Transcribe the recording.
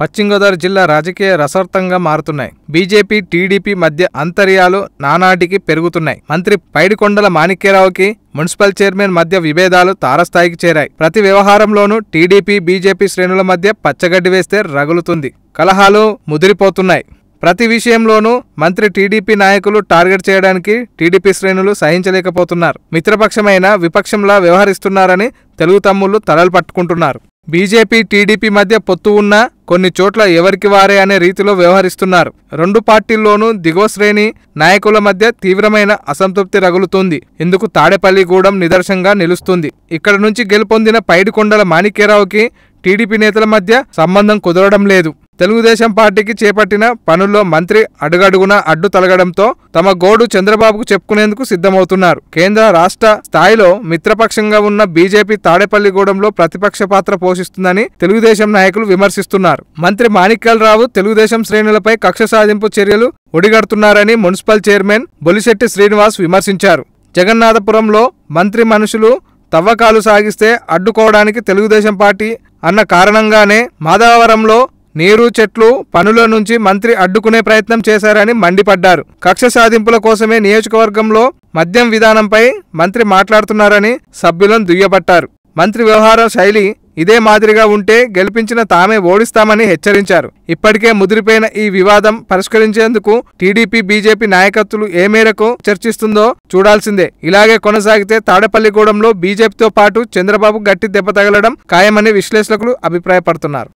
పశ్చిమగోదావరి జిల్లా రాజకీయ రసార్థంగా మారుతున్నాయి. బీజేపీ టీడీపీ మధ్య అంతర్యాలు నానాటికి పెరుగుతున్నాయి. మంత్రి పైడికొండల మాణిక్యరావుకి మున్సిపల్ చైర్మన్ మధ్య విభేదాలు తారస్థాయికి చేరాయి. ప్రతి వ్యవహారంలోనూ టీడీపీ బీజేపీ శ్రేణుల మధ్య పచ్చగడ్డి వేస్తే రగులుతుంది. కలహాలు ముదిరిపోతున్నాయి. ప్రతి విషయంలోనూ మంత్రి టీడీపీ నాయకులు టార్గెట్ చేయడానికి టీడీపీ శ్రేణులు సహించలేకపోతున్నారు. మిత్రపక్షమైన విపక్షంలా వ్యవహరిస్తున్నారని తెలుగు తమ్ముళ్ళు తలలు పట్టుకుంటున్నారు. బీజేపీ టీడీపీ మధ్య పొత్తు ఉన్నా కొన్ని చోట్ల ఎవరికి వారే అనే రీతిలో వ్యవహరిస్తున్నారు. రెండు పార్టీల్లోనూ దిగువ శ్రేణి నాయకుల మధ్య తీవ్రమైన అసంతృప్తి రగులుతుంది. ఇందుకు తాడేపల్లిగూడెం నిదర్శనంగా నిలుస్తుంది. ఇక్కడ నుంచి గెలుపొందిన పైడికొండల మాణిక్యరావుకి టీడీపీ నేతల మధ్య సంబంధం కుదరడం లేదు. తెలుగుదేశం పార్టీకి చేపట్టిన పనుల్లో మంత్రి అడుగడుగున అడ్డు తలగడంతో తమ గోడు చంద్రబాబుకు చెప్పుకునేందుకు సిద్ధమవుతున్నారు. కేంద్ర రాష్ట్ర స్థాయిలో మిత్రపక్షంగా ఉన్న బీజేపీ తాడేపల్లిగూడెంలో ప్రతిపక్ష పాత్ర పోషిస్తుందని తెలుగుదేశం నాయకులు విమర్శిస్తున్నారు. మంత్రి మాణిక్యాలరావు తెలుగుదేశం శ్రేణులపై కక్ష సాధింపు చర్యలు ఒడిగడుతున్నారని మున్సిపల్ చైర్మన్ బొలిశెట్టి శ్రీనివాస్ విమర్శించారు. జగన్నాథపురంలో మంత్రి మనుషులు తవ్వకాలు సాగిస్తే అడ్డుకోవడానికి తెలుగుదేశం పార్టీ అన్న కారణంగానే మాధవరంలో నీరు చెట్లు పనుల నుంచి మంత్రి అడ్డుకునే ప్రయత్నం చేశారని మండిపడ్డారు. కక్ష సాధింపుల కోసమే నియోజకవర్గంలో మద్యం విధానంపై మంత్రి మాట్లాడుతున్నారని సభ్యులను దుయ్యబట్టారు. మంత్రి వ్యవహార శైలి ఇదే మాదిరిగా ఉంటే గెలిపించిన తామే ఓడిస్తామని హెచ్చరించారు. ఇప్పటికే ముదిరిపోయిన ఈ వివాదం పరిష్కరించేందుకు టీడీపీ బీజేపీ నాయకత్వాలు ఏ మేరకు చర్చిస్తుందో చూడాల్సిందే. ఇలాగే కొనసాగితే తాడేపల్లిగూడెంలో బీజేపీతో పాటు చంద్రబాబు గట్టి దెబ్బ తగలడం ఖాయమని విశ్లేషకులు అభిప్రాయపడుతున్నారు.